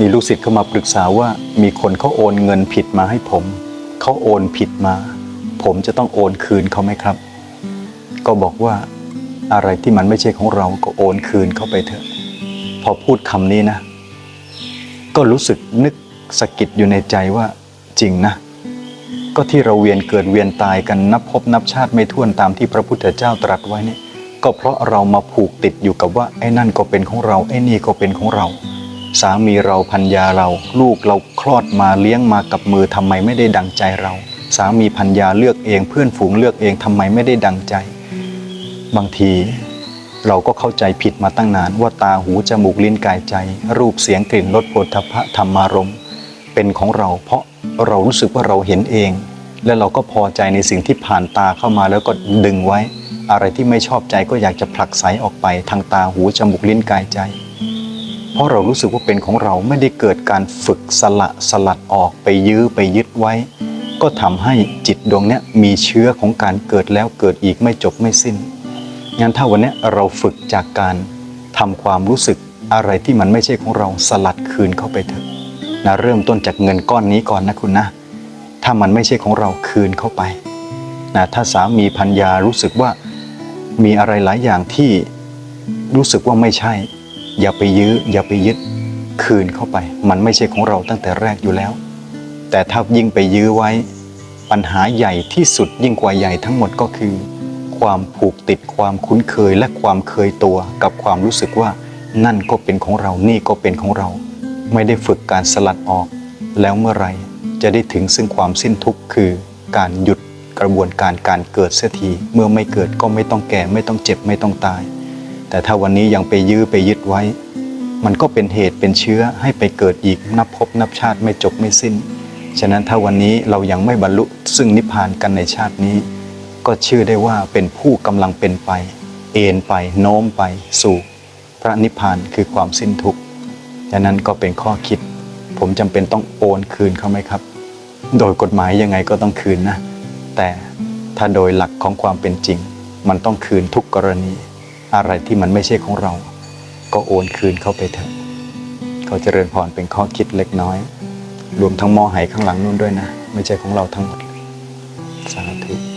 มีลูกศิษย์เข้ามาปรึกษาว่ามีคนเขาโอนเงินผิดมาให้ผม เขาโอนผิดมา ผมจะต้องโอนคืนเขาไหมครับ ก็บอกว่าอะไรที่มันไม่ใช่ของเราก็โอนคืนเข้าไปเถอะ พอพูดคำนี้นะ ก็รู้สึกนึกสะกิดอยู่ในใจว่าจริงนะ ก็ที่เราเวียนเกิดเวียนตายกันนับพบนับชาติไม่ถ้วนตามที่พระพุทธเจ้าตรัสไว้เนี่ยก็เพราะเรามาผูกติดอยู่กับว่าไอ้นั่นก็เป็นของเราไอ้นี่ก็เป็นของเรา สามีเราพัญญาเรา ลูกเราคลอดมาเลี้ยงมากับมือทำไมไม่ได้ดังใจเรา สามีพัญญาเลือกเอง เพื่อนฝูงเลือกเองทำไมไม่ได้ดังใจ บางทีเราก็เข้าใจผิดมาตั้งนาน ว่าตาหูจมูกลิ้นกายใจ รูปเสียงกลิ่นรสโผฏฐัพพะธรรมารมณ์เป็นของเราเพราะเรารู้สึกว่าเราเห็นเอง และเราก็พอใจในสิ่งที่ผ่านตาเข้ามาแล้วก็ดึงไว้ อะไรที่ไม่ชอบใจก็อยากจะผลักไสออกไปทางตาหูจมูกลิ้นกายใจ เพราะเรารู้สึกว่าเป็นของเราไม่ได้เกิดการฝึกสละสลัดออกไปยื้อไปยึดไว้ ก็ทำให้จิตดวงนี้มีเชื้อของการเกิดแล้วเกิดอีกไม่จบไม่สิ้นงั้นถ้าวันนี้เราฝึกจากการทำความรู้สึกอะไรที่มันไม่ใช่ของเราสลัดคืนเข้าไปเถอะนะเริ่มต้นจากเงินก้อนนี้ก่อนนะคุณนะ ถ้ามันไม่ใช่ของเราคืนเข้าไปนะถ้าสามีพัญญารู้สึกว่ามีอะไรหลายอย่างที่รู้สึกว่าไม่ใช่ อย่าไปยื้อ อย่าไปยึด คืนเข้าไป มันไม่ใช่ของเราตั้งแต่แรกอยู่แล้ว แต่ถ้ายิ่งไปยื้อไว้ ปัญหาใหญ่ที่สุดยิ่งกว่าใหญ่ทั้งหมดก็คือ ความผูกติดความคุ้นเคยและความเคยตัวกับความรู้สึกว่า นั่นก็เป็นของเรานี่ก็เป็นของเรา ไม่ได้ฝึกการสลัดออก แล้วเมื่อไรจะได้ถึงซึ่งความสิ้นทุกข์คือการหยุดกระบวนการการเกิดเสียทีเมื่อไม่เกิดก็ไม่ต้องแก่ไม่ต้องเจ็บไม่ต้องตาย แต่ถ้าวันนี้ยังไปยื้อไปยึดไว้ มันก็เป็นเหตุเป็นเชื้อให้ไปเกิดอีกนับพบนับชาติไม่จบไม่สิ้น ฉะนั้นถ้าวันนี้เรายังไม่บรรลุซึ่งนิพพานกันในชาตินี้ ก็เชื่อได้ว่าเป็นผู้กำลังเป็นไป เอ็นไปโน้มไปสู่ พระนิพพานคือความสิ้นทุกข์ฉะนั้นก็เป็นข้อคิด ผมจำเป็นต้องโอนคืนเขาไหมครับ โดยกฎหมายยังไงก็ต้องคืนนะ แต่ถ้าโดยหลักของความเป็นจริง มันต้องคืนทุกกรณี อะไรที่มันไม่ใช่ของเรา ก็โอนคืนเข้าไปเถอะเขาเจริญพรเป็นข้อคิดเล็กน้อย รวมทั้งมอไหข้างหลังนู่นด้วยนะ ไม่ใช่ของเราทั้งหมดสาธุ